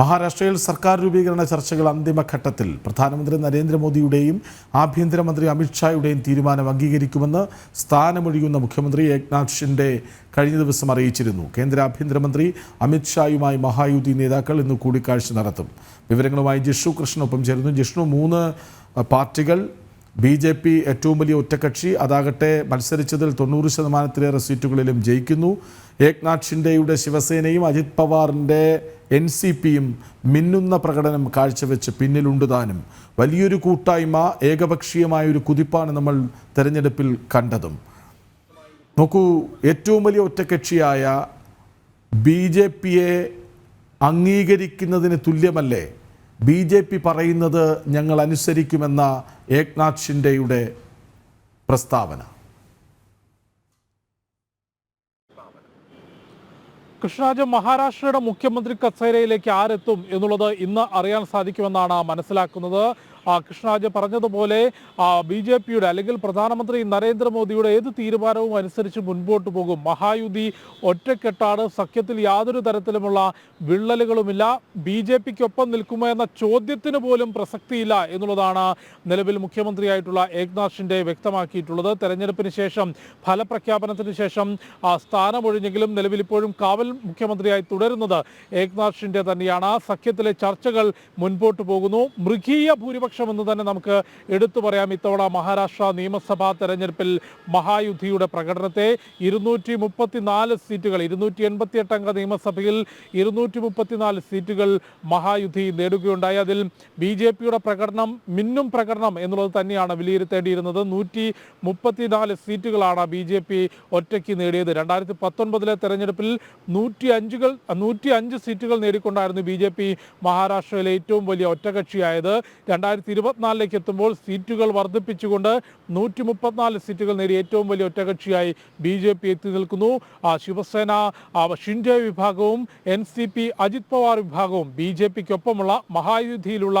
മഹാരാഷ്ട്രയിൽ സർക്കാർ രൂപീകരണ ചർച്ചകൾ അന്തിമഘട്ടത്തിൽ. പ്രധാനമന്ത്രി നരേന്ദ്രമോദിയുടെയും ആഭ്യന്തരമന്ത്രി അമിത്ഷായുടെയും തീരുമാനം അംഗീകരിക്കുമെന്ന് സ്ഥാനമൊഴിയുന്ന മുഖ്യമന്ത്രി ഏക്നാഥ് ഷിൻഡെ കഴിഞ്ഞ ദിവസം അറിയിച്ചിരുന്നു. കേന്ദ്ര ആഭ്യന്തരമന്ത്രി അമിത്ഷായുമായി മഹായുതി നേതാക്കൾ ഇന്ന് കൂടിക്കാഴ്ച നടത്തും. വിവരങ്ങളുമായി ജിഷു കൃഷ്ണനൊപ്പം ചേരുന്നു. ജിഷ്ണു മൂന്ന് പാർട്ടികൾ ബി ജെ പി ഏറ്റവും വലിയ ഒറ്റക്കക്ഷി. അതാകട്ടെ മത്സരിച്ചതിൽ തൊണ്ണൂറ് ശതമാനത്തിലേറെ സീറ്റുകളിലും ജയിക്കുന്നു. ഏക്നാഥ് ഷിൻഡെയുടെ ശിവസേനയും അജിത് പവാറിന്റെ എൻ സി പിയും മിന്നുന്ന പ്രകടനം കാഴ്ചവെച്ച് പിന്നിലുണ്ട് താനും. വലിയൊരു കൂട്ടായ്മ ഏകപക്ഷീയമായ ഒരു കുതിപ്പാണ് നമ്മൾ തെരഞ്ഞെടുപ്പിൽ കണ്ടതും. നോക്കൂ ഏറ്റവും വലിയ ഒറ്റക്കക്ഷിയായ ബി ജെ പിയെ അംഗീകരിക്കുന്നതിന് തുല്യമല്ലേ? ബി ജെ പി പറയുന്നത് ഞങ്ങൾ അനുസരിക്കുമെന്ന ഏക്നാഥ് ഷിൻഡെയുടെ പ്രസ്താവന. കൃഷ്ണരാജ മഹാരാഷ്ട്രയുടെ മുഖ്യമന്ത്രി കസേരയിലേക്ക് ആരെത്തും എന്നുള്ളത് ഇന്ന് അറിയാൻ സാധിക്കുമെന്നാണ് മനസ്സിലാക്കുന്നത്. കൃഷ്ണരാജ് പറഞ്ഞതുപോലെ ബി ജെ പിയുടെ അല്ലെങ്കിൽ പ്രധാനമന്ത്രി നരേന്ദ്രമോദിയുടെ ഏത് തീരുമാനവും അനുസരിച്ച് മുൻപോട്ട് പോകും. മഹായുതി ഒറ്റക്കെട്ടാണ്. സഖ്യത്തിൽ യാതൊരു തരത്തിലുമുള്ള വിള്ളലുകളുമില്ല. ബി ജെ പിക്കൊപ്പം നിൽക്കുമോ എന്ന ചോദ്യത്തിന് പോലും പ്രസക്തിയില്ല എന്നുള്ളതാണ് നിലവിൽ മുഖ്യമന്ത്രിയായിട്ടുള്ള ഏക്നാഥ് ഷിൻഡെ വ്യക്തമാക്കിയിട്ടുള്ളത്. തെരഞ്ഞെടുപ്പിന് ശേഷം ഫലപ്രഖ്യാപനത്തിന് ശേഷം സ്ഥാനമൊഴിഞ്ഞെങ്കിലും നിലവിൽ ഇപ്പോഴും കാവൽ മുഖ്യമന്ത്രിയായി തുടരുന്നത് ഏക്നാഥ് ഷിൻഡെ തന്നെയാണ്. സഖ്യത്തിലെ ചർച്ചകൾ മുൻപോട്ട് പോകുന്നു. മൃഗീയ ഭൂരിപക്ഷം എന്ന് തന്നെ നമുക്ക് എടുത്തു പറയാം ഇത്തവണ മഹാരാഷ്ട്ര നിയമസഭാ തെരഞ്ഞെടുപ്പിൽ മഹായുദ്ധിയുടെ പ്രകടനത്തെ. ഇരുന്നൂറ്റി മുപ്പത്തിനാല് സീറ്റുകൾ ഇരുന്നൂറ്റി എൺപത്തി എട്ട് അംഗ നിയമസഭയിൽ ഇരുന്നൂറ്റി മുപ്പത്തിനാല് സീറ്റുകൾ മഹായുദ്ധി നേടുകയുണ്ടായി. അതിൽ ബി ജെ പിയുടെ പ്രകടനം മിന്നും പ്രകടനം എന്നുള്ളത് തന്നെയാണ് വിലയിരുത്തേണ്ടിയിരുന്നത്. നൂറ്റി മുപ്പത്തിനാല് സീറ്റുകളാണ് ബി ജെ പി ഒറ്റയ്ക്ക് നേടിയത്. രണ്ടായിരത്തി പത്തൊൻപതിലെ തെരഞ്ഞെടുപ്പിൽ നൂറ്റി അഞ്ചുകൾ നൂറ്റി അഞ്ച് സീറ്റുകൾ നേടിക്കൊണ്ടായിരുന്നു ബി ജെ പി മഹാരാഷ്ട്രയിലെ ഏറ്റവും വലിയ ഒറ്റകക്ഷിയായത്. രണ്ടായിരത്തി ഇരുപത്തിനാലിലേക്ക് എത്തുമ്പോൾ സീറ്റുകൾ വർദ്ധിപ്പിച്ചുകൊണ്ട് നൂറ്റി മുപ്പത്തിനാല് സീറ്റുകൾ നേടി ഏറ്റവും വലിയ ഒറ്റകക്ഷിയായി ബി ജെ പി എത്തി നിൽക്കുന്നു. ശിവസേന ഷിൻഡെ വിഭാഗവും N C P Ajit Pawar വിഭാഗവും ബി ജെ പിക്കൊപ്പമുള്ള മഹായുദ്ധിയിലുള്ള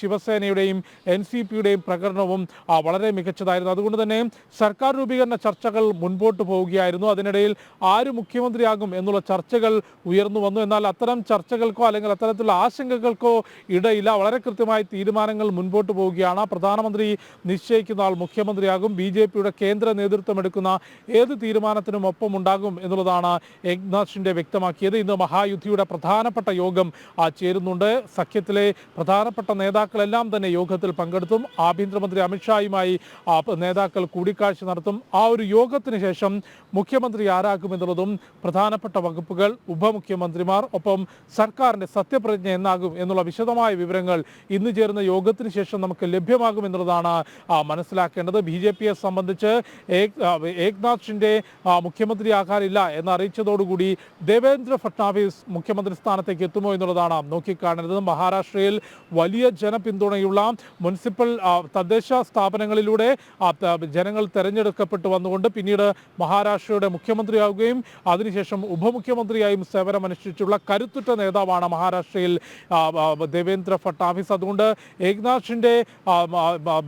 ശിവസേനയുടെയും എൻ സി പിയുടെയും പ്രകടനവും വളരെ മികച്ചതായിരുന്നു. അതുകൊണ്ട് തന്നെ സർക്കാർ രൂപീകരണ ചർച്ചകൾ മുൻപോട്ട് പോവുകയായിരുന്നു. അതിനിടയിൽ ആര് മുഖ്യമന്ത്രിയാകും എന്നുള്ള ചർച്ചകൾ ഉയർന്നു വന്നു. എന്നാൽ അത്തരം ചർച്ചകൾക്കോ അല്ലെങ്കിൽ അത്തരത്തിലുള്ള ആശങ്കകൾക്കോ ഇടയില്ല. വളരെ കൃത്യമായി തീരുമാനങ്ങൾ മുൻപോട്ട് പോവുകയാണ്. പ്രധാനമന്ത്രി നിശ്ചയിക്കുന്ന ആൾ മുഖ്യമന്ത്രിയാകും. ബി ജെ പിയുടെ കേന്ദ്ര നേതൃത്വം എടുക്കുന്ന ഏത് തീരുമാനത്തിനും ഒപ്പം ഉണ്ടാകും എന്നുള്ളതാണ് ഏക്നാഥ് വ്യക്തമാക്കിയത്. ഇന്ന് മഹായുദ്ധിയുടെ പ്രധാനപ്പെട്ട യോഗം ചേരുന്നുണ്ട്. സഖ്യത്തിലെ പ്രധാനപ്പെട്ട നേതാക്കളെല്ലാം തന്നെ യോഗത്തിൽ പങ്കെടുത്തും. ആഭ്യന്തരമന്ത്രി അമിത്ഷായുമായി നേതാക്കൾ കൂടിക്കാഴ്ച നടത്തും. ആ ഒരു യോഗത്തിന് ശേഷം മുഖ്യമന്ത്രി ആരാകുമെന്നുള്ളതും പ്രധാനപ്പെട്ട വകുപ്പുകൾ ഉപമുഖ്യമന്ത്രിമാർ ഒപ്പം സർക്കാരിന്റെ സത്യപ്രതിജ്ഞ എന്നാകും എന്നുള്ള വിശദമായ വിവരങ്ങൾ ഇന്ന് ചേരുന്ന യോഗത്തിന് ശേഷം നമുക്ക് ലഭ്യമാകും എന്നുള്ളതാണ് മനസ്സിലാക്കേണ്ടത്. ബി ജെ പിയെ സംബന്ധിച്ച് ഏക്നാഥ് ഷിൻഡെ മുഖ്യമന്ത്രിയാകാനില്ല എന്ന് അറിയിച്ചതോടുകൂടി ദേവേന്ദ്ര ഫട്നാവിസ് മുഖ്യമന്ത്രി സ്ഥാനത്തേക്ക് എത്തുമോ എന്നുള്ളതാണ് നോക്കിക്കാണേണ്ടത് മഹാരാഷ്ട്രയിൽ വലിയ ജനപിന്തുണയുള്ള മുനിസിപ്പൽ തദ്ദേശ സ്ഥാപനങ്ങളിലൂടെ ജനങ്ങൾ തെരഞ്ഞെടുക്കപ്പെട്ടു വന്നുകൊണ്ട് പിന്നീട് മഹാരാഷ്ട്രയുടെ മുഖ്യമന്ത്രിയാവുകയും അതിനുശേഷം ഉപമുഖ്യമന്ത്രിയായും സേവനമനുഷ്ഠിച്ചുള്ള കരുത്തുറ്റ നേതാവാണ് മഹാരാഷ്ട്രയിൽ ദേവേന്ദ്ര ഫട്നാവിസ്. അതുകൊണ്ട് ഏക്നാഥ് ഷിൻഡെ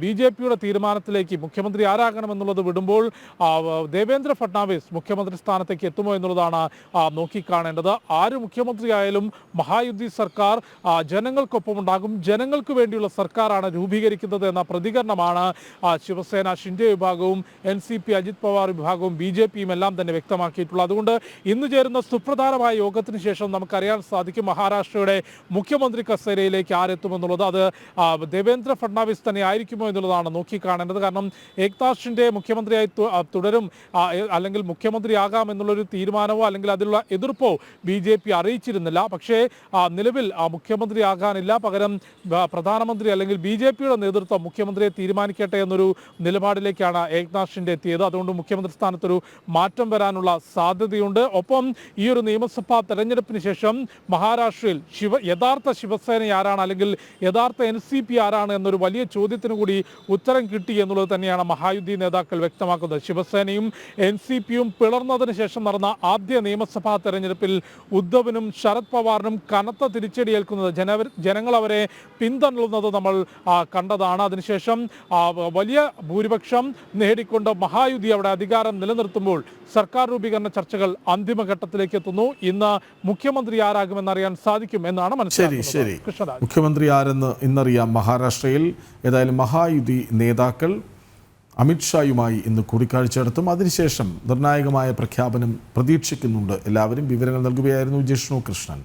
ബി ജെ പിയുടെ തീരുമാനത്തിലേക്ക് മുഖ്യമന്ത്രി ആരാകണമെന്നുള്ളത് വിടുമ്പോൾ ദേവേന്ദ്ര ഫട്നാവിസ് മുഖ്യമന്ത്രി സ്ഥാനത്തേക്ക് എത്തുമോ എന്നുള്ളതാണ് നോക്കിക്കാണേണ്ടത്. ആര് മുഖ്യമന്ത്രിയായാലും മഹായുദ്ധി സർക്കാർ ജനങ്ങൾക്കൊപ്പം ഉണ്ടാകും. ജനങ്ങൾക്ക് വേണ്ടിയുള്ള സർക്കാരാണ് രൂപീകരിക്കുന്നത് എന്ന പ്രതികരണമാണ് ശിവസേന ഷിൻഡെ വിഭാഗവും N C P Ajit Pawar വിഭാഗവും ബി ജെ പിയും എല്ലാം തന്നെ വ്യക്തമാക്കിയിട്ടുള്ളത്. അതുകൊണ്ട് ഇന്ന് ചേരുന്ന സുപ്രധാനമായ യോഗത്തിന് ശേഷം നമുക്കറിയാൻ സാധിക്കും മഹാരാഷ്ട്രയുടെ മുഖ്യമന്ത്രി കസേരയിലേക്ക് ആരെത്തുമെന്നുള്ളത്. അത് ദേവേന്ദ്ര ഫഡ്നാവിസ് തന്നെ ആയിരിക്കുമോ എന്നുള്ളതാണ് നോക്കിക്കാണേണ്ടത്. കാരണം ഏക്താഷിന്റെ മുഖ്യമന്ത്രിയായി തുടരും. അല്ലെങ്കിൽ മുഖ്യമന്ത്രിയാകാം എന്നുള്ളൊരു തീരുമാനമോ അല്ലെങ്കിൽ അതിലുള്ള എതിർപ്പോ ബി ജെ പി അറിയിച്ചിരുന്നില്ല. പക്ഷേ നിലവിൽ മുഖ്യമന്ത്രി മുഖ്യമന്ത്രിയാകാനില്ല. പകരം പ്രധാനമന്ത്രി അല്ലെങ്കിൽ ബി ജെ പിയുടെ നേതൃത്വം മുഖ്യമന്ത്രിയെ തീരുമാനിക്കട്ടെ എന്നൊരു നിലപാടിലേക്കാണ് ഏക്നാഥ് എത്തിയത്. അതുകൊണ്ട് മുഖ്യമന്ത്രി സ്ഥാനത്തൊരു മാറ്റം വരാനുള്ള സാധ്യതയുണ്ട്. ഒപ്പം ഈ ഒരു നിയമസഭാ തെരഞ്ഞെടുപ്പിന് ശേഷം മഹാരാഷ്ട്രയിൽ ശിവ യഥാർത്ഥ ശിവസേന ആരാണ് അല്ലെങ്കിൽ യഥാർത്ഥ എൻ സി പി ആരാണ് എന്നൊരു വലിയ ചോദ്യത്തിന് കൂടി ഉത്തരം കിട്ടി എന്നുള്ളത് തന്നെയാണ് മഹായുദ്ധി നേതാക്കൾ വ്യക്തമാക്കുന്നത്. ശിവസേനയും എൻ സി പിയും പിളർന്നതിന് ശേഷം നടന്ന ആദ്യ നിയമസഭാ തെരഞ്ഞെടുപ്പിൽ ഉദ്ധവിനും ശരത് പവാറിനും കനത്ത തിരിച്ചടിയേൽക്കുന്നത് ജനവർ ജനങ്ങൾ അവരെ പിന്തള്ളുന്നത് നമ്മൾ കണ്ടതാണ്. അതിനുശേഷം വലിയ ഭൂരിപക്ഷം നേടിക്കൊണ്ട് മഹായുദ്ധി അവിടെ അധികാരം നിലനിർത്തുമ്പോൾ സർക്കാർ രൂപീകരണ ചർച്ചകൾ അന്തിമഘട്ടത്തിലേക്ക് എത്തുന്നു. ഇന്ന് മുഖ്യമന്ത്രി ആരാകുമെന്നറിയാൻ സാധിക്കും എന്നാണ് മനസ്സിലാക്കുന്നത്. ശരി. മുഖ്യമന്ത്രി ആരെന്ന് ഇന്നറിയാം മഹാരാഷ്ട്രയിൽ. ഏതായാലും മഹായുതി നേതാക്കൾ അമിത്ഷായുമായി ഇന്ന് കൂടിക്കാഴ്ച നടത്തും. അതിനുശേഷം നിർണായകമായ പ്രഖ്യാപനം പ്രതീക്ഷിക്കുന്നുണ്ട്. എല്ലാവരും വിവരങ്ങൾ നൽകുകയായിരുന്നു ജിഷ്ണു കൃഷ്ണൻ.